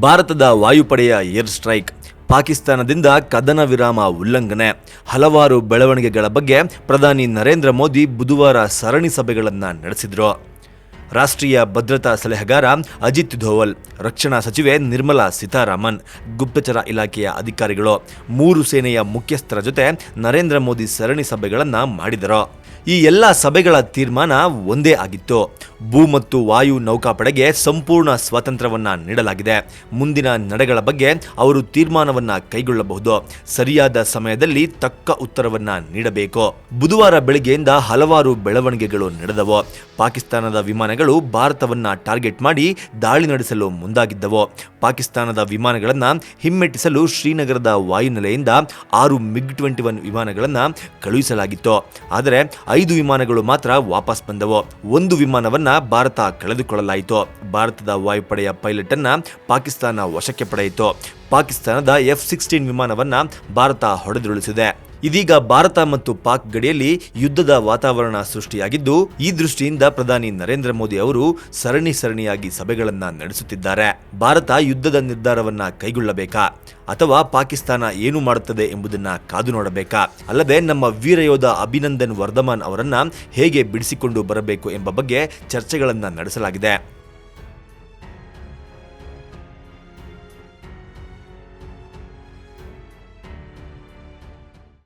ಭಾರತದ ವಾಯುಪಡೆಯ air strike, ಪಾಕಿಸ್ತಾನದಿಂದ ಕದನ ವಿರಾಮ ಉಲ್ಲಂಘನೆ. ಹಲವಾರು ಬೆಳವಣಿಗೆಗಳ ಬಗ್ಗೆ ಪ್ರಧಾನಿ ನರೇಂದ್ರ ಮೋದಿ ಬುಧವಾರ ಸರಣಿ ಸಭೆಗಳನ್ನು ನಡೆಸಿದರು. ರಾಷ್ಟ್ರೀಯ ಭದ್ರತಾ ಸಲಹೆಗಾರ ಅಜಿತ್ ಧೋವಲ್ ರಕ್ಷಣಾ ಸಚಿವೆ ನಿರ್ಮಲಾ ಸೀತಾರಾಮನ್, ಗುಪ್ತಚರ ಇಲಾಖೆಯ ಅಧಿಕಾರಿಗಳು, ಮೂರು ಸೇನೆಯ ಮುಖ್ಯಸ್ಥರ ಜೊತೆ ನರೇಂದ್ರ ಮೋದಿ ಸರಣಿ ಸಭೆಗಳನ್ನು ಮಾಡಿದರು. ಈ ಎಲ್ಲ ಸಭೆಗಳ ತೀರ್ಮಾನ ಒಂದೇ ಆಗಿತ್ತು. ಭೂ ಮತ್ತು ವಾಯು ನೌಕಾಪಡೆಗೆ ಸಂಪೂರ್ಣ ಸ್ವಾತಂತ್ರ್ಯವನ್ನು ನೀಡಲಾಗಿದೆ. ಮುಂದಿನ ನಡೆಗಳ ಬಗ್ಗೆ ಅವರು ತೀರ್ಮಾನವನ್ನು ಕೈಗೊಳ್ಳಬಹುದು. ಸರಿಯಾದ ಸಮಯದಲ್ಲಿ ತಕ್ಕ ಉತ್ತರವನ್ನ ನೀಡಬೇಕು. ಬುಧವಾರ ಬೆಳಗ್ಗೆಯಿಂದ ಹಲವಾರು ಬೆಳವಣಿಗೆಗಳು ನಡೆದವು. ಪಾಕಿಸ್ತಾನದ ವಿಮಾನಗಳು ಭಾರತವನ್ನು ಟಾರ್ಗೆಟ್ ಮಾಡಿ ದಾಳಿ ನಡೆಸಲು ಮುಂದಾಗಿದ್ದವು. ಪಾಕಿಸ್ತಾನದ ವಿಮಾನಗಳನ್ನು ಹಿಮ್ಮೆಟ್ಟಿಸಲು ಶ್ರೀನಗರದ ವಾಯುನೆಲೆಯಿಂದ ಆರು ಮಿಗ್ ಟ್ವೆಂಟಿ ಒನ್ ವಿಮಾನಗಳನ್ನು ಕಳುಹಿಸಲಾಗಿತ್ತು. ಆದರೆ ಐದು ವಿಮಾನಗಳು ಮಾತ್ರ ವಾಪಸ್ ಬಂದವು. ಒಂದು ವಿಮಾನವನ್ನ ಭಾರತ ಕಳೆದುಕೊಳ್ಳಲಾಯಿತು. ಭಾರತದ ವಾಯುಪಡೆಯ ಪೈಲಟ್ ಅನ್ನ ಪಾಕಿಸ್ತಾನ ವಶಕ್ಕೆ ಪಡೆಯಿತು. ಪಾಕಿಸ್ತಾನದ ಎಫ್ ಸಿಕ್ಸ್ಟೀನ್ ವಿಮಾನವನ್ನ ಭಾರತ ಹೊಡೆದುರುಳಿಸಿದೆ. ಇದೀಗ ಭಾರತ ಮತ್ತು ಪಾಕ್ ಗಡಿಯಲ್ಲಿ ಯುದ್ಧದ ವಾತಾವರಣ ಸೃಷ್ಟಿಯಾಗಿದ್ದು, ಈ ದೃಷ್ಟಿಯಿಂದ ಪ್ರಧಾನಿ ನರೇಂದ್ರ ಮೋದಿ ಅವರು ಸರಣಿ ಸರಣಿಯಾಗಿ ಸಭೆಗಳನ್ನ ನಡೆಸುತ್ತಿದ್ದಾರೆ. ಭಾರತ ಯುದ್ಧದ ನಿರ್ಧಾರವನ್ನ ಕೈಗೊಳ್ಳಬೇಕಾ? ಅಥವಾ ಪಾಕಿಸ್ತಾನ ಏನು ಮಾಡುತ್ತದೆ ಎಂಬುದನ್ನ ಕಾದು ನೋಡಬೇಕಾ? ಅಲ್ಲದೆ ನಮ್ಮ ವೀರಯೋಧ ಅಭಿನಂದನ್ ವರ್ಧಮಾನ್ ಅವರನ್ನ ಹೇಗೆ ಬಿಡಿಸಿಕೊಂಡು ಬರಬೇಕು ಎಂಬ ಬಗ್ಗೆ ಚರ್ಚೆಗಳನ್ನ ನಡೆಸಲಾಗಿದೆ.